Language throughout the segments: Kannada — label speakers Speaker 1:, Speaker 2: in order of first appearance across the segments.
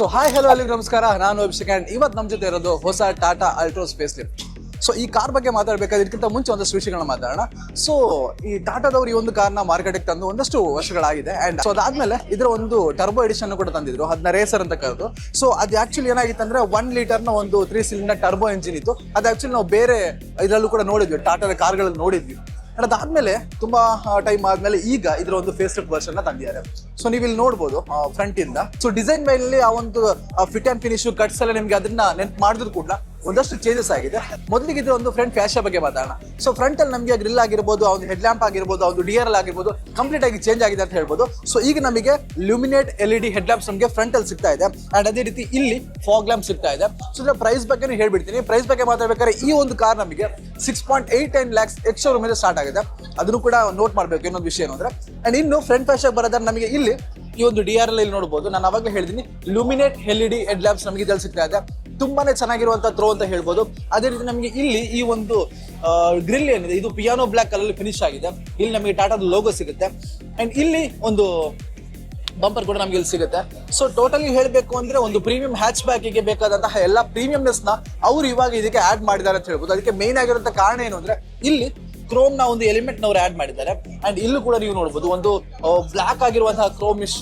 Speaker 1: ಸೊ ಹಾಯ್ ಹಲೋ ಅಲ್ಲಿ ನಮಸ್ಕಾರ. ನಾನು ಅಭಿಷೇಕ್ ಅಂಡ್ ಇವತ್ತು ನಮ್ಮ ಜೊತೆ ಇರೋದು ಹೊಸ Tata Altroz facelift so ಈ ಕಾರ್ ಬಗ್ಗೆ ಮಾತಾಡಬೇಕಾದ್ರೆ ಇದಕ್ಕಿಂತ ಮುಂಚೆ ಒಂದಷ್ಟು ವಿಷಯಗಳನ್ನ ಮಾತಾಡೋಣ. ಸೊ ಈ ಟಾಟಾದವರು ಈ ಒಂದು ಕಾರ್ನ ಮಾರ್ಕೆಟಿಗೆ ತಂದು ಒಂದಷ್ಟು ವರ್ಷಗಳಾಗಿದೆ. ಅಂಡ್ ಸೊ ಅದಾದ್ಮೇಲೆ ಇದರ ಒಂದು ಟರ್ಬೋ ಎಡಿಷನ್ ಕೂಡ ತಂದಿದ್ರು. ಅದನ್ನ ರೇಸರ್ ಅಂತ ಕರೆದು. ಸೊ ಅದು ಆಕ್ಚುಲಿ ಏನಾಗಿತ್ತು ಅಂದ್ರೆ ಒನ್ ಲೀಟರ್ನ ಒಂದು ತ್ರೀ ಸಿಲಿಂಡರ್ ಟರ್ಬೋ ಎಂಜಿನ್ ಇತ್ತು. ಅದು ಆಕ್ಚುಲಿ ನಾವು ಬೇರೆ ಇದರಲ್ಲೂ ಕೂಡ ನೋಡಿದ್ವಿ. ಟಾಟಾದ ಕಾರ್ಗಳಲ್ಲಿ ನೋಡಿದ್ವಿ. And ಅದಾದ್ಮೇಲೆ ತುಂಬಾ ಟೈಮ್ ಆದ್ಮೇಲೆ ಈಗ ಇದರ ಒಂದು ಫೇಸ್ಬುಕ್ ಲಿಫ್ಟ್ ವರ್ಷನ್ ತಂದಿದ್ದಾರೆ. ಸೊ ನೀವು ಇಲ್ಲಿ ನೋಡ್ಬೋದು ಫ್ರಂಟ್ ಇಂದ. ಸೊ ಡಿಸೈನ್ ಮೇಲೆ ಆ ಒಂದು ಫಿಟ್ ಅಂಡ್ ಫಿನಿಶ್ ಕಟ್ಸ್ ಎಲ್ಲ ನಿಮ್ಗೆ ಅದನ್ನ ನೆನ್ಪು ಮಾಡಿದ್ರು ಕೂಡ ಒಂದಷ್ಟು ಚೇಂಜಸ್ ಆಗಿದೆ. ಮೊದಲಿಗೆ ಇದ್ರೆ ಒಂದು ಫ್ರಂಟ್ ಫ್ಯಾಷನ್ ಬಗ್ಗೆ ಮಾತಾಡೋಣ. ಸೊ ಫ್ರಂಟ್ ಅಲ್ಲಿ ನಮಗೆ ಗ್ರಿಲ್ ಆಗಿರ್ಬೋದು ಒಂದು ಹೆಡ್ ಲ್ಯಾಂಪ್ ಆಗಿರ್ಬೋದು ಒಂದು ಡಿ ಆರ್ ಆಗಿರ್ಬೋದು ಕಂಪ್ಲೀಟ್ ಆಗಿ ಚೇಂಜ್ ಆಗಿದೆ ಅಂತ ಹೇಳ್ಬೋದು. ಸೊ ಈಗ ನಮಗೆ luminate L E D head lamps ನಮಗೆ ಫ್ರಂಟ್ ಅಲ್ಲಿ ಸಿಗ್ತಾ ಇದೆ. ಅಂಡ್ ಅದೇ ರೀತಿ ಇಲ್ಲಿ ಫಾಗ್ ಲ್ಯಾಂಪ್ ಸಿಗ್ತಾ ಇದೆ. ಸೊ ಇದರ ಪ್ರೈಸ್ ಬಗ್ಗೆ ಹೇಳ್ಬಿಡ್ತೀನಿ. ಪ್ರೈಸ್ ಬಗ್ಗೆ ಮಾತಾಡಬೇಕಾದ್ರೆ ಈ ಒಂದು ಕಾರ್ ನಮಗೆ six point eight ten lakhs ex showroom ಇಂದ ಸ್ಟಾರ್ಟ್ ಆಗಿದೆ ಅದನ್ನು ಕೂಡ ನೋಟ್ ಮಾಡಬೇಕು ಇನ್ನೊಂದು ವಿಷಯ ಏನು ಅಂದ್ರೆ ಅಂಡ್ ಇನ್ನು ಫ್ರಂಟ್ ಫ್ಯಾಷನ್ ಬರೋದ್ರೆ ನಮಗೆ ಇಲ್ಲಿ ಈ ಒಂದು ಡಿ ಆರ್ ಇಲ್ಲಿ ನೋಡಬಹುದು ನಾನು ಅವಾಗಲೇ ಹೇಳಿದೀನಿ luminate L E D head lamps ನಮಗೆ ಸಿಗ್ತಾ ಇದೆ. ತುಂಬಾನೇ ಚೆನ್ನಾಗಿರುವಂತ ಥ್ರೋ ಅಂತ ಹೇಳ್ಬೋದು. ಅದೇ ರೀತಿ ನಮಗೆ ಇಲ್ಲಿ ಈ ಒಂದು ಗ್ರಿಲ್ ಏನಿದೆ, ಇದು ಪಿಯಾನೋ ಬ್ಲಾಕ್ ಕಲರ್ ಫಿನಿಶ್ ಆಗಿದೆ. ಇಲ್ಲಿ ನಮಗೆ ಟಾಟಾದ ಲೋಗೋ ಸಿಗುತ್ತೆ. ಅಂಡ್ ಇಲ್ಲಿ ಒಂದು ಬಂಪರ್ ಕೂಡ ನಮ್ಗೆ ಇಲ್ಲಿ ಸಿಗುತ್ತೆ. ಸೊ ಟೋಟಲಿ ಹೇಳಬೇಕು ಅಂದ್ರೆ ಒಂದು ಪ್ರೀಮಿಯಂ ಹ್ಯಾಚ್ ಬ್ಯಾಕಿಗೆ ಬೇಕಾದಂತಹ ಎಲ್ಲ ಪ್ರೀಮಿಯಂನೆಸ್ನ ಅವ್ರು ಇವಾಗ ಇದಕ್ಕೆ ಆಡ್ ಮಾಡಿದ್ದಾರೆ ಅಂತ ಹೇಳ್ಬೋದು. ಅದಕ್ಕೆ ಮೇನ್ ಆಗಿರುವಂತ ಕಾರಣ ಏನು ಅಂದ್ರೆ, ಇಲ್ಲಿ ಕ್ರೋಮ್ನ ಒಂದು ಎಲಿಮೆಂಟ್ ನವರು ಆಡ್ ಮಾಡಿದ್ದಾರೆ. ಅಂಡ್ ಇಲ್ಲೂ ಕೂಡ ನೀವು ನೋಡಬಹುದು ಒಂದು ಬ್ಲಾಕ್ ಆಗಿರುವಂತಹ ಕ್ರೋಮಿಶ್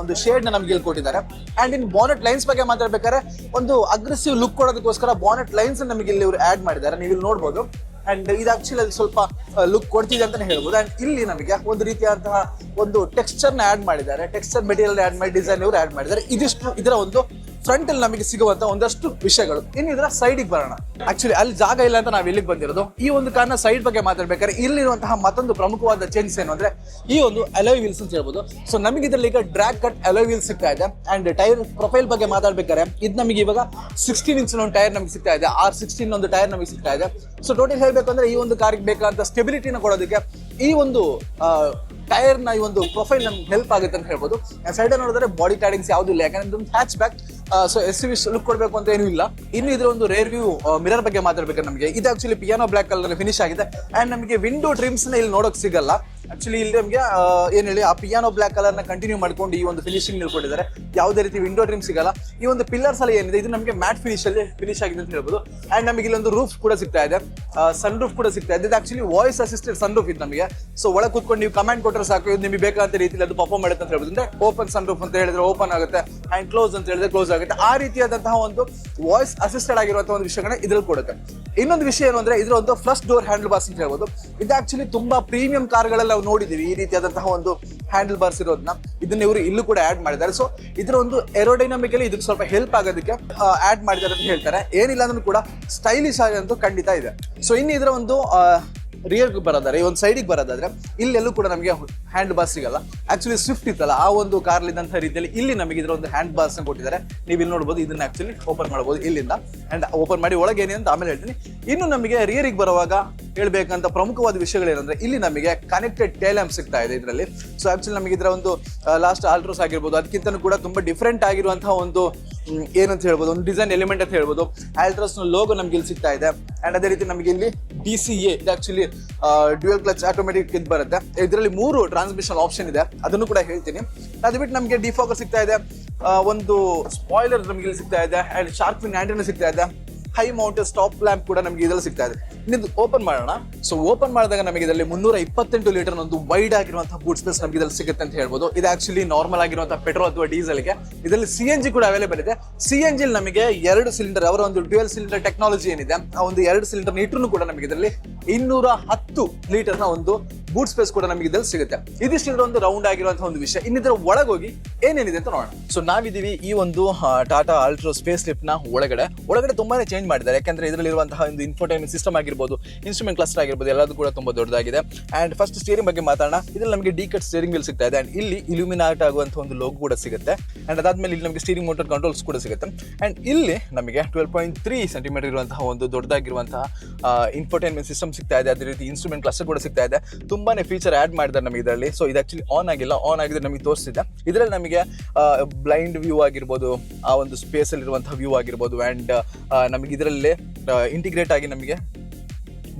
Speaker 1: ಒಂದು ಶೇಡ್ನ ನಮ್ಗೆ ಇಲ್ಲಿ ಕೊಟ್ಟಿದ್ದಾರೆ. ಅಂಡ್ ಇನ್ ಬಾನೆಟ್ ಲೈನ್ಸ್ ಬಗ್ಗೆ ಮಾತಾಡ್ಬೇಕಾದ್ರೆ, ಒಂದು ಅಗ್ರೆಸಿವ್ ಲುಕ್ ಕೊಡೋದಕ್ಕೋಸ್ಕರ ಬಾನೆಟ್ ಲೈನ್ಸ್ ನಮಗೆ ಇಲ್ಲಿ ಇವರು ಆಡ್ ಮಾಡಿದ್ದಾರೆ. ನೀವು ಇಲ್ಲಿ ನೋಡಬಹುದು ಅಂಡ್ ಇದು ಆಕ್ಚುಲಿ ಅಲ್ಲಿ ಸ್ವಲ್ಪ ಲುಕ್ ಕೊಡ್ತಿದೆ ಅಂತಾನೆ ಹೇಳ್ಬೋದು. ಅಂಡ್ ಇಲ್ಲಿ ನಮಗೆ ಒಂದು ರೀತಿಯಾದಂತಹ ಒಂದು ಟೆಕ್ಸ್ಚರ್ನ ಆಡ್ ಮಾಡಿದ್ದಾರೆ. ಟೆಕ್ಸ್ಚರ್ ಮೆಟೀರಿಯಲ್ ಆಡ್ ಮಾಡಿ ಡಿಸೈನ್ ಇವರು ಆಡ್ ಮಾಡಿದ್ದಾರೆ. ಇದಿಷ್ಟು, ಇದರ ಒಂದು ಫ್ರಂಟ್ ಅಲ್ಲಿ ನಮಗೆ ಸಿಗುವಂತ ಒಂದಷ್ಟು ವಿಷಯಗಳು. ಇನ್ನು ಇದರ ಸೈಡಿಗೆ ಬರೋಣ. ಆಕ್ಚುಲಿ ಅಲ್ಲಿ ಜಾಗ ಇಲ್ಲ ಅಂತ ನಾವು ಇಲ್ಲಿಗೆ ಬಂದಿರೋದು? ಈ ಒಂದು ಕಾರಣ ಸೈಡ್ ಬಗ್ಗೆ ಮಾತಾಡ್ಬೇಕಾದ್ರೆ ಇಲ್ಲಿರುವಂತಹ ಮತ್ತೊಂದು ಪ್ರಮುಖವಾದ ಚೇಂಜ್ ಏನು ಅಂದ್ರೆ ಈ ಒಂದು ಅಲೋಯ್ ವೀಲ್ಸ್ ಅಂತ ಹೇಳ್ಬೋದು. ಸೊ ನಮಗೆ ಇದರಲ್ಲಿ ಈಗ ಡ್ರ್ಯಾಗ್ ಕಟ್ ಅಲೋಯ್ ವೀಲ್ ಸಿಗ್ತಾ ಇದೆ. ಅಂಡ್ ಟೈರ್ ಪ್ರೊಫೈಲ್ ಬಗ್ಗೆ ಮಾತಾಡ್ಬೇಕಾದ್ರೆ ಇದು ನಮಗೆ ಇವಾಗ ಸಿಕ್ಸ್ಟೀನ್ ಇಂಚ್ ಒಂದು ಟೈರ್ ನಮಗೆ ಸಿಗ್ತಾ ಇದೆ. ಆರ್ ಸಿಕ್ಸ್ಟೀನ್ ಒಂದು ಟೈರ್ ನಮಗೆ ಸಿಗ್ತಾ ಇದೆ. ಸೊ ಟೋಟಲ್ ಹೇಳ್ಬೇಕಂದ್ರೆ ಈ ಒಂದು ಕಾರಿಗೆ ಬೇಕಾದಂತ ಸ್ಟೆಬಿಲಿಟಿನ ಕೊಡೋದಕ್ಕೆ ಈ ಒಂದು ಟೈರ್ನ ಈ ಒಂದು ಪ್ರೊಫೈಲ್ ನಮ್ಗೆ ಹೆಲ್ಪ್ ಆಗುತ್ತೆ ಅಂತ ಹೇಳ್ಬೋದು. ಸೈಡ್ ನೋಡಿದ್ರೆ ಬಾಡಿ ಟ್ಯಾಡಿಂಗ್ಸ್ ಯಾವ್ದು ಇಲ್ಲ, ಯಾಕಂದ್ರೆ ಇದೊಂದು hatchback so S V look ಕೊಡಬೇಕು ಅಂತ ಏನೂ ಇಲ್ಲ. ಇನ್ನು ಇದ್ರ ಒಂದು ರೇರ್ ವ್ಯೂ ಮಿರರ್ ಬಗ್ಗೆ ಮಾತಾಡ್ಬೇಕು ನಮಗೆ? ಇದು actually piano black colour finish ಆಗಿದೆ. ಅಂಡ್ ನಮಗೆ ವಿಂಡೋ ಡ್ರೀಮ್ಸ್ನ ಇಲ್ಲಿ ನೋಡೋಕೆ ಸಿಗಲ್ಲ. ಆಕ್ಚುಲಿ ಇಲ್ಲಿ ನಮಗೆ ಏನು ಹೇಳಿ, ಆ ಪಿಯಾನೋ ಬ್ಲಾಕ್ ಕಲರ್ನ ಕಂಟಿನ್ಯೂ ಮಾಡ್ಕೊಂಡು ಈ ಒಂದು ಫಿನಿಶಿಂಗ್ ನಿಲ್ಕೊಂಡಿದ್ದಾರೆ. ಯಾವುದೇ ರೀತಿ ವಿಂಡೋ ಟ್ರಿಮ್ ಸಿಗಲ್ಲ. ಈ ಒಂದು ಪಿಲ್ಲರ್ಸ್ ಅಲ್ಲಿ ಏನಿದೆ, ಇದು ನಮಗೆ ಮ್ಯಾಟ್ ಫಿನಿಶ್ ಅಲ್ಲಿ ಫಿನಿಶ್ ಆಗಿದೆ ಅಂತ ಹೇಳ್ಬೋದು. ಅಂಡ್ ನಮಗೆ ಇಲ್ಲೊಂದು ರೂಫ್ ಕೂಡ ಸಿಗ್ತಾ ಇದೆ. ಸನ್ ರೂಫ್ ಕೂಡ ಸಿಗ್ತಾ ಇದೆ. ಇದು actually voice assisted sunroof ಇದು ನಮಗೆ. ಸೊ ಒಳಗೆ ಕೂತ್ಕೊಂಡು ನೀವು ಕಮೆಂಟ್ ಕೊಟ್ಟರೆ ಸಾಕು. ಇದು ನಿಮಗೆ ಬೇಕಾದ ರೀತಿಯಲ್ಲಿ ಅದು ಪರ್ಫಾರ್ಮ್ ಮಾಡುತ್ತೆ ಅಂತ ಹೇಳ್ಬೋದು. ಅಂದ್ರೆ ಓಪನ್ ಸನ್ ರೂಫ್ ಅಂತ ಹೇಳಿದ್ರೆ ಓಪನ್ ಆಗುತ್ತೆ. ಅಂಡ್ ಕ್ಲೋಸ್ ಅಂತ ಹೇಳಿದ್ರೆ ಕ್ಲೋಸ್ ಆಗುತ್ತೆ. ಆ ರೀತಿಯಾದಂತಹ ಒಂದು ವಾಯ್ಸ್ ಅಸಿಸ್ಟೆಡ್ ಆಗಿರುವಂತಹ ಒಂದು ವಿಷಯಗಳನ್ನ ಇದರಲ್ಲಿ ಕೊಡುತ್ತೆ. ಇನ್ನೊಂದು ವಿಷಯ ಏನು ಅಂದ್ರೆ ಇದ್ರ ಒಂದು ಫ್ಲಸ್ ಡೋರ್ ಹ್ಯಾಂಡಲ್ ಬಾರ್ಸ್ ಅಂತ ಹೇಳ್ಬೋದು. ಇದು ಆಕ್ಚುಲಿ ತುಂಬಾ ಪ್ರೀಮಿಯಂ ಕಾರ್ಗಳೆಲ್ಲ ನಾವು ನೋಡಿದೀವಿ. ಈ ರೀತಿಯಾದಂತಹ ಒಂದು ಹ್ಯಾಂಡಲ್ ಬಾರ್ಸ್ ಇರೋದನ್ನ ಇದನ್ನ ಇವರು ಇಲ್ಲೂ ಕೂಡ ಆಡ್ ಮಾಡಿದ್ದಾರೆ. ಸೊ ಇದರ ಒಂದು ಏರೋಡೈನಮಿಕಲಿ ಇದಕ್ಕೆ ಸ್ವಲ್ಪ ಹೆಲ್ಪ್ ಆಗೋದಕ್ಕೆ ಆಡ್ ಮಾಡಿದ್ದಾರೆ ಅಂತ ಹೇಳ್ತಾರೆ. ಏನಿಲ್ಲ ಅಂದ್ರೂ ಕೂಡ ಸ್ಟೈಲಿಶ್ ಆಗಂತೂ ಖಂಡಿತ ಇದೆ. ಸೊ ಇನ್ನು ಇದರ ಒಂದು ರಿಯರ್ ಬರೋದಾದ್ರೆ, ಈ ಒಂದು ಸೈಡಿಗೆ ಬರೋದಾದ್ರೆ, ಇಲ್ಲೆಲ್ಲೂ ಕೂಡ ನಮಗೆ ಹ್ಯಾಂಡ್ ಬಾರ್ ಸಿಗಲ್ಲ. ಆಕ್ಚುಲಿ ಸ್ವಿಫ್ಟ್ ಇತ್ತಲ್ಲ, ಆ ಒಂದು ಕಾರ್ಲಿದ್ದಂಥ ರೀತಿಯಲ್ಲಿ ಇಲ್ಲಿ ನಮಗೆ ಇದರ ಒಂದು ಹ್ಯಾಂಡ್ ಬಾರ್ಸ್ ಕೊಟ್ಟಿದ್ದಾರೆ. ನೀವು ಇಲ್ಲಿ ನೋಡ್ಬೋದು, ಇದನ್ನ ಆಕ್ಚುಲಿ ಓಪನ್ ಮಾಡ್ಬೋದು ಇಲ್ಲಿಂದ. ಆ್ಯಂಡ್ ಓಪನ್ ಮಾಡಿ ಒಳಗೆ ಏನೇ ಅಂತ ಆಮೇಲೆ ಹೇಳ್ತೀನಿ. ಇನ್ನು ನಮಗೆ ರಿಯರಿಗೆ ಬರುವಾಗ ಹೇಳ್ಬೇಕಂತ ಪ್ರಮುಖವಾದ ವಿಷಯಗಳೇನಂದ್ರೆ, ಇಲ್ಲಿ ನಮಗೆ ಕನೆಕ್ಟೆಡ್ ಟೇಲ್ಯಾಂಪ್ ಸಿಗ್ತಾ ಇದೆ ಇದರಲ್ಲಿ. ಸೊ ಆಕ್ಚುಲಿ ನಮಗೆ ಇದರ ಒಂದು ಲಾಸ್ಟ್ ಆಲ್ಟ್ರೋಸ್ ಆಗಿರ್ಬೋದು ಅದಕ್ಕಿಂತ ಕೂಡ ತುಂಬ ಡಿಫ್ರೆಂಟ್ ಆಗಿರುವಂತಹ ಒಂದು ಏನಂತ ಹೇಳ್ಬೋದು, ಒಂದು ಡಿಸೈನ್ ಎಲಿಮೆಂಟ್ ಅಂತ ಹೇಳ್ಬೋದು. ಆಲ್ಟ್ರೋಸ್ನ ಲೋಗೋ ನಮ್ಗೆ ಇಲ್ಲಿ ಸಿಗ್ತಾ ಇದೆ. ಆ್ಯಂಡ್ ಅದೇ ರೀತಿ ನಮಗೆ ಇಲ್ಲಿ ಡಿ ಸಿ ಎ ಇದು ಆಕ್ಚುಲಿ ಡ್ಯೂಯಲ್ ಕ್ಲಚ್ ಆಟೋಮೆಟಿಕ್ ಇದು ಬರುತ್ತೆ. ಇದರಲ್ಲಿ ಮೂರು ಟ್ರಾನ್ಸ್ಮಿಷನ್ ಆಪ್ಷನ್ ಇದೆ. ಅದನ್ನು ಕೂಡ ಹೇಳ್ತೀನಿ. ಅದು ಬಿಟ್ಟು ನಮಗೆ ಡಿಫಾಕರ್ ಸಿಗ್ತಾ ಇದೆ. ಒಂದು ಸ್ಪಾಯ್ಲರ್ ನಮಗೆ ಇಲ್ಲಿ ಸಿಗ್ತಾ ಇದೆ. ಅಂಡ್ ಶಾರ್ಕ್ ಫಿನ್ ಸಿಗ್ತಾ ಇದೆ. ಹೈ ಮೌಂಟೆಡ್ ಸ್ಟಾಪ್ ಲ್ಯಾಂಪ್ ಕೂಡ ನಮಗೆ ಇದರಲ್ಲಿ ಸಿಗ್ತಾ ಇದೆ. ಇನ್ನಿದು ಓಪನ್ ಮಾಡೋಣ. ಸೊ ಓಪನ್ ಮಾಡಿದಾಗ ನಮಗೆ ಇದರಲ್ಲಿ ಮುನ್ನೂರ ಇಪ್ಪತ್ತೆಂಟು ಲೀಟರ್ ಒಂದು ವೈಡ್ ಆಗಿರುವಂತಹ ಬೂಟ್ ಸ್ಪೇಸ್ ನಮಗೆ ಇದರಲ್ಲಿ ಸಿಗುತ್ತೆ ಅಂತ ಹೇಳ್ಬೋದು. ಇದು ಆಕ್ಚುಲಿ ನಾರ್ಮಲ್ ಆಗಿರುವಂತಹ ಪೆಟ್ರೋಲ್ ಅಥವಾ ಡೀಸೆಲ್ಗೆ ಇದರಲ್ಲಿ ಸಿ ಎನ್ ಜಿ ಕೂಡ ಅವೈಲೇಬಲ್ ಇದೆ. ಸಿ ಎನ್ ಜಿ ನಮಗೆ ಎರಡು ಸಿಲಿಂಡರ್ ಅವರ ಒಂದು ಡ್ಯುಯಲ್ ಸಿಲಿಂಡರ್ ಟೆಕ್ನಾಲಜಿ ಏನಿದೆ. ಆ ಒಂದು ಎರಡು ಸಿಲಿಂಡರ್ ಇಟ್ರು ಕೂಡ ನಮಗೆ ಇದರಲ್ಲಿ ಇನ್ನೂರ ಹತ್ತು ಲೀಟರ್ನ ಒಂದು ಬೂಟ್ ಸ್ಪೇಸ್ ಕೂಡ ನಮಗೆ ಇದ್ರಲ್ಲಿ ಸಿಗುತ್ತೆ. ಇದಿಷ್ಟು ಇದರ ಒಂದು ರೌಂಡ್ ಆಗಿರುವಂತಹ ಒಂದು ವಿಷಯ. ಇನ್ನಿದ್ರ ಒಳಗೋಗಿ ಏನೇನಿದೆ ಅಂತ ನೋಡೋಣ. ಸೊ ನಾವಿದೀವಿ ಈ ಒಂದು ಟಾಟಾ ಅಲ್ಟ್ರೋ ಸ್ಪೇಸ್ ಲಿಫ್ಟ್ನ ಒಳಗಡೆ. ಒಳಗಡೆ ತುಂಬಾನೇ ಚೇಂಜ್ ಮಾಡಿದ್ದಾರೆ. ಯಾಕಂದ್ರೆ ಇದರಲ್ಲಿರುವಂತಹ ಒಂದು ಇನ್ಫೋಟೈನ್ಮೆಂಟ್ ಸಿಸ್ಟಮ್ ಆಗಿರ್ಬೋದು ಇನ್ಸ್ಟ್ರೂಮೆಂಟ್ ಕ್ಲಸ್ಟರ್ ಆಗಿರ್ಬೋದು, ಎಲ್ಲದೂ ಕೂಡ ತುಂಬಾ ದೊಡ್ಡದಾಗಿದೆ. ಅಂಡ್ ಫಸ್ಟ್ ಸ್ಟೀರಿಂಗ್ ಬಗ್ಗೆ ಮಾತಾಡೋಣ. ಇದ್ರಲ್ಲಿ ನಮಗೆ ಡಿ ಕಟ್ ಸ್ಟೇರಿಂಗ್ ವೀಲ್ ಸಿಗ್ತಾ ಇದೆ. ಅಂಡ್ ಇಲ್ಲಿ ಇಲ್ಯೂಮಿನಾಟ್ ಆಗುವಂತಹ ಒಂದು ಲೋಗೋ ಕೂಡ ಸಿಗುತ್ತೆ. ಅಂಡ್ ಅದಾದ್ಮೇಲೆ ಇಲ್ಲಿ ನಮಗೆ ಸ್ಟೀರಿಂಗ್ ಮೋಟರ್ ಕಂಟ್ರೋಲ್ಸ್ ಕೂಡ ಸಿಗುತ್ತೆ. ಅಂಡ್ ಇಲ್ಲಿ ನಮಗೆ ಟ್ವೆಲ್ ಪಾಯಿಂಟ್ ತ್ರೀ ಸೆಂಟಿಮೀಟರ್ ಇರುವಂತಹ ಒಂದು ದೊಡ್ಡದಾಗಿರುವಂತಹ ಇನ್ಫೋಟೈನ್ಮೆಂಟ್ ಸಿಸ್ಟಮ್ ಸಿಗ್ತಾ ಇದೆ. ಅದೇ ರೀತಿ ಇನ್ಸ್ಟ್ರೂಮೆಂಟ್ ಕ್ಲಸ್ಟರ್ ಕೂಡ ಸಿಗ್ತಾ ಇದೆ. ತುಂಬಾನೇ ಫೀಚರ್ ಆಡ್ ಮಾಡಿದ್ದಾರೆ ನಮಗೆ ಇದರಲ್ಲಿ. ಸೊ ಇದು ಆಕ್ಚುಲಿ ಆನ್ ಆಗಿಲ್ಲ. ಆನ್ ಆಗಿದ್ರೆ ನಮಗೆ ತೋರಿಸಿದೆ ಇದರಲ್ಲಿ ನಮಗೆ ಬ್ಲೈಂಡ್ ವ್ಯೂ ಆಗಿರ್ಬೋದು, ಆ ಒಂದು ಸ್ಪೇಸ್ ಅಲ್ಲಿ ಇರುವಂತಹ ವ್ಯೂ ಆಗಿರ್ಬೋದು ಆ್ಯಂಡ್ ನಮಗೆ ಇದರಲ್ಲೇ ಇಂಟಿಗ್ರೇಟ್ ಆಗಿ ನಮಗೆ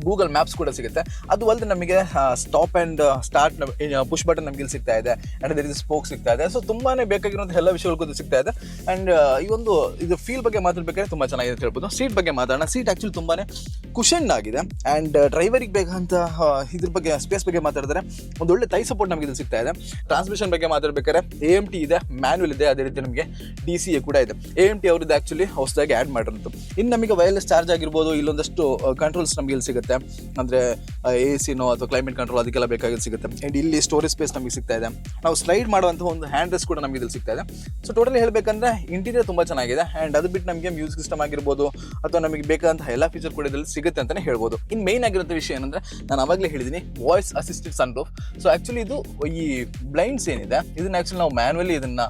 Speaker 1: ಗೂಗಲ್ ಮ್ಯಾಪ್ಸ್ ಕೂಡ ಸಿಗುತ್ತೆ. ಅದು ಅಲ್ಲದೆ ನಮಗೆ stop and start push button ನಮಗೆ ಇಲ್ಲಿ ಸಿಗ್ತಾ ಇದೆ. ಆ್ಯಂಡ್ ರೀತಿ ಸ್ಪೋಕ್ ಸಿಗ್ತಾ ಇದೆ. ಸೊ ತುಂಬಾನೇ ಬೇಕಾಗಿರುವಂಥ ಎಲ್ಲ ವಿಷಯಗಳು ಕೂಡ ಸಿಗ್ತಾ ಇದೆ. ಆ್ಯಂಡ್ ಈ ಒಂದು, ಇದು ಫೀಲ್ ಬಗ್ಗೆ ಮಾತಾಡ್ಬೇಕಾದ್ರೆ ತುಂಬ ಚೆನ್ನಾಗಿದೆ ಅಂತ ಹೇಳ್ಬೋದು. ಸೀಟ್ ಬಗ್ಗೆ ಮಾತಾಡೋಣ. ಸೀಟ್ ಆ್ಯಕ್ಚುಲಿ ತುಂಬಾನೇ ಕುಷನ್ ಆಗಿದೆ. ಆ್ಯಂಡ್ ಡ್ರೈವರಿಗೆ ಬೇಕಂತ ಇದ್ರ ಬಗ್ಗೆ ಸ್ಪೇಸ್ ಬಗ್ಗೆ ಮಾತಾಡಿದ್ರೆ ಒಂದು ಒಳ್ಳೆ ತೈ ಸಪೋರ್ಟ್ ನಮಗೆ ಇದು ಸಿಗ್ತಾ ಇದೆ. ಟ್ರಾನ್ಸ್ಮಿಷನ್ ಬಗ್ಗೆ ಮಾತಾಡ್ಬೇಕಾದ್ರೆ ಎ ಎಂ ಟಿ ಇದೆ ಮ್ಯಾನ್ಯಲ್ ಇದೆ. ಅದೇ ರೀತಿ ನಮಗೆ ಡಿ ಸಿ ಎ ಕೂಡ ಇದೆ. ಎ ಎಂ ಟಿ ಅವ್ರದ್ದು ಆ್ಯಕ್ಚುಲಿ ಹೊಸದಾಗಿ ಆ್ಯಡ್ ಮಾಡಿರೋದು ಇನ್ನು ನಮಗೆ ವೈರ್ಲೆಸ್ ಚಾರ್ಜ್ ಆಗಿರ್ಬೋದು, ಇಲ್ಲೊಂದಷ್ಟು ಕಂಟ್ರೋಲ್ಸ್ ನಮಗೆ ಇಲ್ಲಿ ಸಿಗುತ್ತೆ. ಅಂದರೆ ಎ ಸಿನೋ ಅಥವಾ ಕ್ಲೈಮೇಟ್ ಕಂಟ್ರೋಲ್ ಅದಕ್ಕೆಲ್ಲ ಬೇಕಾಗಿ ಸಿಗುತ್ತೆ. ಆ್ಯಂಡ್ ಇಲ್ಲಿ ಸ್ಟೋರೇಜ್ ಸ್ಪೇಸ್ ನಮಗೆ ಸಿಗ್ತಾ ಇದೆ. ನಾವು ಸ್ಲೈಡ್ ಮಾಡುವಂಥ ಒಂದು ಹ್ಯಾಂಡ್ ರೆಸ್ಟ್ ಕೂಡ ನಮಗೆ ಇಲ್ಲಿ ಸಿಗ್ತಾ ಇದೆ. ಸೊ ಟೋಟಲಿ ಹೇಳಬೇಕಂದ್ರೆ ಇಂಟೀರಿಯರ್ ತುಂಬ ಚೆನ್ನಾಗಿದೆ. ಆ್ಯಂಡ್ ಅದು ಬಿಟ್ಟು ನಮಗೆ ಮ್ಯೂಸಿಕ್ ಸಿಸ್ಟಮ್ ಆಗಿರ್ಬೋದು, ಅಥವಾ ನಮಗೆ ಬೇಕಾದಂತಹ ಎಲ್ಲ ಫೀಚರ್ ಕೂಡ ಇದರಲ್ಲಿ ಸಿಗುತ್ತೆ ಅಂತಲೇ ಹೇಳ್ಬೋದು. ಇನ್ನು ಮೇನ್ ಆಗಿರೋಂಥ ವಿಷಯ ಏನಂದ್ರೆ, ನಾನು ಅವಾಗಲೇ ಹೇಳಿದ್ದೀನಿ voice assisted sunroof so actually ಇದು ಈ ಬ್ಲೈಂಡ್ಸ್ ಏನಿದೆ, ಇದನ್ನ ಆ್ಯಕ್ಚುಲಿ ನಾವು ಮ್ಯಾನ್ಯಲಿ ಇದನ್ನ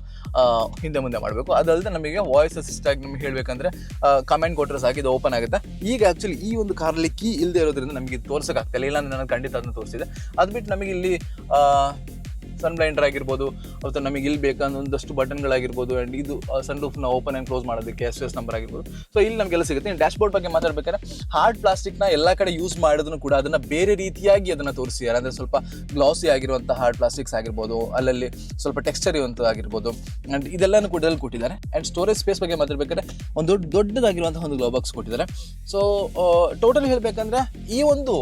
Speaker 1: ಹಿಂದೆ ಮುಂದೆ ಮಾಡಬೇಕು. ಅದಲ್ಲದೆ ನಮಗೆ ವಾಯ್ಸ್ ಅಸಿಸ್ಟ್ ಆಗಿ ನಮಗೆ ಹೇಳಬೇಕಂದ್ರೆ ಕಮೆಂಟ್ ಕೊಟ್ಟರೆ ಸಾಕು ಇದು ಓಪನ್ ಆಗುತ್ತೆ. ಈಗ ಆ್ಯಕ್ಚುಲಿ ಈ ಒಂದು ಕಾರಲ್ಲಿ ಕೀ ಇಲ್ಲದೆ ಇರೋದ್ರಿಂದ ನಮಗೆ ತೋರ್ಸೋಕ್ಕಾಗ್ತಿಲ್ಲ ಇಲ್ಲ. ನಾನು ಖಂಡಿತ ಅದನ್ನ ತೋರಿಸಿದೆ. ಅದ್ಬಿಟ್ಟು ನಮಗೆ ಇಲ್ಲಿ ಸನ್ ಬ್ಲೈಂಡರ್ ಆಗಿರ್ಬೋದು, ಅಥವಾ ನಮಗೆ ಇಲ್ಲಿ ಬೇಕಾದ ಒಂದಷ್ಟು ಬಟನ್ಗಳಾಗಿರ್ಬೋದು ಆ್ಯಂಡ್ ಇದು ಸನ್ ರೂಫ್ನ ಓಪನ್ ಆ್ಯಂಡ್ ಕ್ಲೋಸ್ ಮಾಡೋದಕ್ಕೆ ಎಸ್ ಎಸ್ ನಂಬರ್ ಆಗಿರ್ಬೋದು. ಸೊ ಇಲ್ಲಿ ನಮಗೆಲ್ಲ ಸಿಗುತ್ತೆ. ಡ್ಯಾಶ್ ಬೋರ್ಡ್ ಬಗ್ಗೆ ಮಾತಾಡ್ಬೇಕಾದ್ರೆ ಹಾರ್ಡ್ ಪ್ಲಾಸ್ಟಿಕ್ನ ಎಲ್ಲ ಕಡೆ ಯೂಸ್ ಮಾಡಿದ್ರು ಕೂಡ ಅದನ್ನು ಬೇರೆ ರೀತಿಯಾಗಿ ಅದನ್ನು ತೋರಿಸಿದ್ದಾರೆ ಅಂದರೆ ಸ್ವಲ್ಪ ಗ್ಲಾಸಿ ಆಗಿರುವಂಥ ಹಾರ್ಡ್ ಪ್ಲಾಸ್ಟಿಕ್ಸ್ ಆಗಿರ್ಬೋದು, ಅಲ್ಲಲ್ಲಿ ಸ್ವಲ್ಪ ಟೆಕ್ಸ್ಚರ್ ಇರುವಂಥದ್ದಾಗಿರ್ಬೋದು ಆ್ಯಂಡ್ ಇದೆಲ್ಲನೂ ಕೂಡ ಇದರಲ್ಲಿ ಕೊಟ್ಟಿದ್ದಾರೆ. ಆ್ಯಂಡ್ ಸ್ಟೋರೇಜ್ ಸ್ಪೇಸ್ ಬಗ್ಗೆ ಮಾತಾಡ್ಬೇಕಾದ್ರೆ, ಒಂದು ದೊಡ್ಡ ದೊಡ್ಡದಾಗಿರುವಂಥ ಒಂದು ಗ್ಲೋ ಬಾಕ್ಸ್ ಕೊಟ್ಟಿದ್ದಾರೆ. ಸೊ ಟೋಟಲಿ ಹೇಳಬೇಕಂದ್ರೆ, ಈ ಒಂದು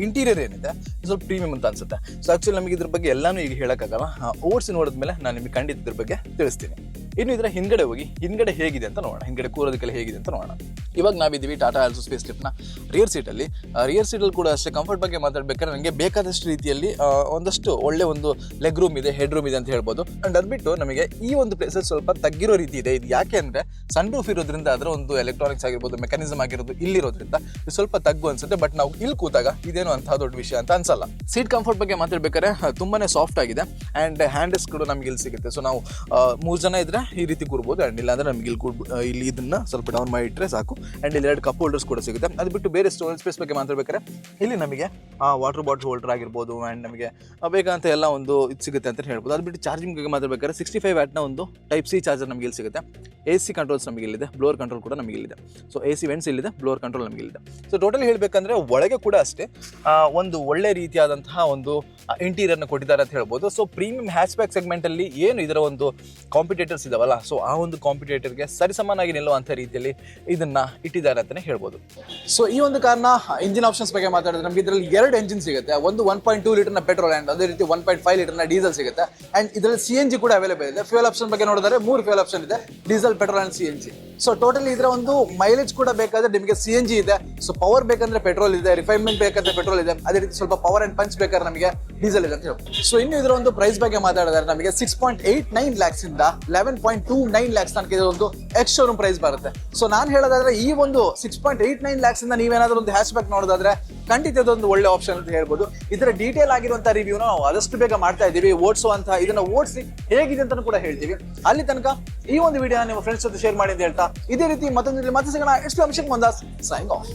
Speaker 1: ಇಂಟೀರಿಯರ್ ಏನಿದೆ, ಸ್ವಲ್ಪ ಪ್ರೀಮಿಯಂ ಅಂತ ಅನ್ಸುತ್ತೆ. ಸೊ ಆಕ್ಚುಲಿ ನಮಗೆ ಇದ್ರ ಬಗ್ಗೆ ಎಲ್ಲಾನು ಈಗ ಹೇಳಕ್ಕಾಗಲ್ಲ. ಓಡಿಸಿ ನೋಡಿದ್ಮೇಲೆ ನಾನು ನಿಮಗೆ ಖಂಡಿತ ಇದ್ರ ಬಗ್ಗೆ ತಿಳಿಸ್ತೀನಿ. ಇನ್ನು ಇದರ ಹಿಂದ್ಗಡೆ ಹೋಗಿ, ಹಿಂದ್ಗಡೆ ಹೇಗಿದೆ ಅಂತ ನೋಡೋಣ. ಹಿಂದ್ಗಡೆ ಕೂರೋದಕ್ಕೆಲ್ಲ ಹೇಗಿದೆ ಅಂತ ನೋಡೋಣ. ಇವಾಗ ನಾವಿದ್ದೀವಿ ಟಾಟಾ ಆಲ್ಸೋ ಸ್ಪೇಸ್ ಲಿಫ್ಟ್ನ ರಿಯರ್ ಸೀಟಲ್ಲಿ ರಿಯರ್ ಸೀಟಲ್ಲಿ ಕೂಡ ಅಷ್ಟೇ ಕಂಫರ್ಟ್ ಬಗ್ಗೆ ಮಾತಾಡ್ಬೇಕಾದ್ರೆ ನನಗೆ ಬೇಕಾದಷ್ಟು ರೀತಿಯಲ್ಲಿ ಒಂದಷ್ಟು ಒಳ್ಳೆ ಒಂದು ಲೆಗ್ ರೂಮ್ ಇದೆ ಹೆಡ್ ರೂಮ್ ಇದೆ ಅಂತ ಹೇಳ್ಬೋದು. ಆ್ಯಂಡ್ ಅದ್ಬಿಟ್ಟು ನಮಗೆ ಈ ಒಂದು ಪ್ಲೇಸಲ್ಲಿ ಸ್ವಲ್ಪ ತಗ್ಗಿರೋ ರೀತಿ ಇದೆ. ಇದು ಯಾಕೆ ಅಂದರೆ ಸನ್ ರೂಫ್ ಇರೋದ್ರಿಂದ ಅದರ ಒಂದು ಎಲೆಕ್ಟ್ರಾನಿಕ್ಸ್ ಆಗಿರ್ಬೋದು ಮೆಕ್ಯಾನಿಸಮ್ ಆಗಿರೋದು ಇಲ್ಲಿರೋದ್ರಿಂದ ಸ್ವಲ್ಪ ತಗ್ಗು ಅನ್ಸುತ್ತೆ. ಬಟ್ ನಾವು ಇಲ್ಲಿ ಕೂತಾಗ ಇದೇನು ಅಂತ ದೊಡ್ಡ ವಿಷಯ ಅಂತ ಅನ್ಸಲ್ಲ. ಸೀಟ್ ಕಂಫರ್ಟ್ ಬಗ್ಗೆ ಮಾತಾಡ್ಬೇಕಾದ್ರೆ ತುಂಬಾ ಸಾಫ್ಟ್ ಆಗಿದೆ. ಆ್ಯಂಡ್ ಹ್ಯಾಂಡಲ್ಸ್ ಕೂಡ ನಮ್ಗೆ ಇಲ್ಲಿ ಸಿಗುತ್ತೆ. ಸೊ ನಾವು ಮೂರು ಜನ ಇದ್ರೆ ಈ ರೀತಿ ಕೂರ್ಬೋದು ಅಂಡ್ ಇಲ್ಲ ಅಂದ್ರೆ ನಮ್ಗೆ ಇಲ್ಲಿ ಕೂಡ್ ಇಲ್ಲಿ ಇದನ್ನ ಸ್ವಲ್ಪ ಡೌನ್ ಮಾಡಿ ಇಟ್ಟರೆ ಸಾಕು. ಆ್ಯಂಡ್ ಇಲ್ಲಿ ಎರಡು ಕಪ್ ಹೋಲ್ಡರ್ಸ್ ಕೂಡ ಸಿಗುತ್ತೆ. ಅದು ಬಿಟ್ಟು ಬೇರೆ ಸ್ಟೋರೇಜ್ ಸ್ಪೇಸ್ ಬಗ್ಗೆ ಮಾತಾಡ್ಬೇಕಾದ್ರೆ ಇಲ್ಲಿ ನಮಗೆ ವಾಟರ್ ಬಾಟಲ್ ಹೋಲ್ಡರ್ ಆಗಿರ್ಬೋದು ಆ್ಯಂಡ್ ನಮಗೆ ಬೇಕಂತ ಎಲ್ಲ ಒಂದು ಇದು ಸಿಗುತ್ತೆ ಅಂತ ಹೇಳ್ಬೋದು. ಅದು ಬಿಟ್ಟು ಚಾರ್ಜಿಂಗ್ ಬಗ್ಗೆ ಮಾತಾಡ್ಬೇಕಾದ್ರೆ ಸಿಕ್ಸ್ಟಿ ಫೈವ್ ವ್ಯಾಟ್ನ ಒಂದು ಟೈಪ್ ಸಿ ಚಾರ್ಜರ್ ನಮಗೆ ಇಲ್ಲಿ ಸಿಗುತ್ತೆ. ಎ ಸಿ ಕಂಟ್ರೋಲ್ಸ್ ನಮಗೆ ಇಲ್ಲಿದೆ. ಬ್ಲೋರ್ ಕಂಟ್ರೋಲ್ ಕೂಡ ನಮಗೆ ಇಲ್ಲಿದೆ. ಸೊ ಎ ಸಿ ವೆಂಟ್ಸ್ ಇಲ್ಲಿದೆ. ಬ್ಲೋರ್ ಕಂಟ್ರೋಲ್ ನಮಗೆ ಇಲ್ಲಿದೆ. ಸೊ ಟೋಟಲ್ ಹೇಳಬೇಕಂದ್ರೆ ಒಳಗೆ ಕೂಡ ಅಷ್ಟೇ ಒಂದು ಒಳ್ಳೆ ರೀತಿಯಾದಂತಹ ಒಂದು ಇಂಟೀರಿಯರ್ನ ಕೊಟ್ಟಿದ್ದಾರೆ ಅಂತ ಹೇಳ್ಬೋದು. ಸೊ ಪ್ರೀಮಿಯಂ ಹ್ಯಾಚ್ಬ್ಯಾಕ್ ಸೆಗ್ಮೆಂಟಲ್ಲಿ ಏನು ಇದರ ಒಂದು ಕಾಂಪಿಟೇಟರ್ಸ್ ಇದಾವಲ್ಲ ಸೊ ಆ ಒಂದು ಕಾಂಪಿಟೇಟರ್ಗೆ ಸರಿಸಮಾನಾಗಿ ನಿಲ್ಲುವಂಥ ರೀತಿಯಲ್ಲಿ ಇದನ್ನ ಇಟ್ಟಿದ್ದಾರೆ ಅಂತಲೇ ಹೇಳ್ಬೋದು. ಸೊ ಈ ಒಂದು ಕಾರಣ ಇಂಜಿನ್ ಆಪ್ಷನ್ಸ್ ಬಗ್ಗೆ ಮಾತಾಡಿದ್ರೆ ನಮಗೆ ಇದರಲ್ಲಿ ಎರಡು ಎಂಜಿನ್ ಸಿಗುತ್ತೆ. ಒಂದು ಒನ್ ಪಾಯಿಂಟ್ ಟೂ ಲೀಟರ್ನ ಪೆಟ್ರೋಲ್ ಆ್ಯಂಡ್ ಅದೇ ರೀತಿ ಒನ್ ಪಾಯಿಂಟ್ ಫೈವ್ ಲೀಟರ್ನ ಡೀಸೆಲ್ ಸಿಗುತ್ತೆ. ಆ್ಯಂಡ್ ಇದರಲ್ಲಿ ಸಿ ಎನ್ ಜಿ ಕೂಡ ಅವೈಲೇಬಲ್ ಇದೆ. ಫ್ಯೂಯಲ್ ಆಪ್ಷನ್ ಬಗ್ಗೆ ನೋಡಿದ್ರೆ ಮೂರು ಫ್ಯೂಯಲ್ ಆಪ್ಷನ್ ಇದೆ. Diesel petrol and C N G so totally ಇದರ ಒಂದು ಮೈಲೇಜ್ ಕೂಡ ಬೇಕಾದ್ರೆ ನಿಮಗೆ ಸಿ ಎನ್ ಜಿ ಇದೆ. ಸೊ ಪವರ್ ಬೇಕಂದ್ರೆ ಪೆಟ್ರೋಲ್ ಇದೆ. ರಿಫೈನ್ಮೆಂಟ್ ಬೇಕಂದ್ರೆ ಪೆಟ್ರೋಲ್ ಇದೆ. ಅದೇ ರೀತಿ ಸ್ವಲ್ಪ ಪವರ್ ಆ್ಯಂಡ್ ಪಂಚ್ ಬೇಕಾದ್ರೆ ನಮಗೆ ಡೀಸೆಲ್ ಇದೆ ಅಂತ ಹೇಳಿ ಸೊ ಇನ್ನು ಇದರ ಒಂದು ಪ್ರೈಸ್ ಬಗ್ಗೆ ಮಾತಾಡಿದ್ರೆ ನಮಗೆ six point eight nine lakhs ಇಂದ eleven point two nine lakhs ತನಕ ಇದೊಂದು ಎಕ್ಸ್ ಪ್ರೈಸ್ ಬರುತ್ತೆ. ಸೊ ನಾನು ಹೇಳೋದಾದ್ರೆ ಈ ಒಂದು six point eight nine lakhs ಇಂದ ನೀವೇನಾದ್ರೂ ಒಂದು ಹ್ಯಾಶ್ ಬ್ಯಾಕ್ ನೋಡೋದಾದ್ರೆ ಖಂಡಿತ ಇದೊಂದು ಒಳ್ಳೆ ಆಪ್ಷನ್ ಅಂತ ಹೇಳ್ಬೋದು. ಇದರ ಡೀಟೇಲ್ ಆಗಿರುವಂತ ರಿವ್ಯೂನ ನಾವು ಆದಷ್ಟು ಬೇಗ ಮಾಡ್ತಾ ಇದ್ದೀವಿ. ಓಡಿಸುವಂತಹ ಇದನ್ನ ಓಡಿಸಿ ಹೇಗಿದೆ ಅಂತ ಕೂಡ ಹೇಳ್ತೀವಿ. ಅಲ್ಲಿ ತನಕ ಈ ಒಂದು ವಿಡಿಯೋನ ನಿಮ್ಮ ಫ್ರೆಂಡ್ಸ್ ಜೊತೆ ಶೇರ್ ಮಾಡಿ ಅಂತ ಹೇಳ್ತಾ, ಇದೇ ರೀತಿ ಮತ್ತೊಂದು ಮತ್ತೆ ಸಿಗೋಣ. ಎಷ್ಟು ಅಭಿಷೇಕ್ ಮಂದಾಸ್ ಸೈಂಗ್ ಆಫ್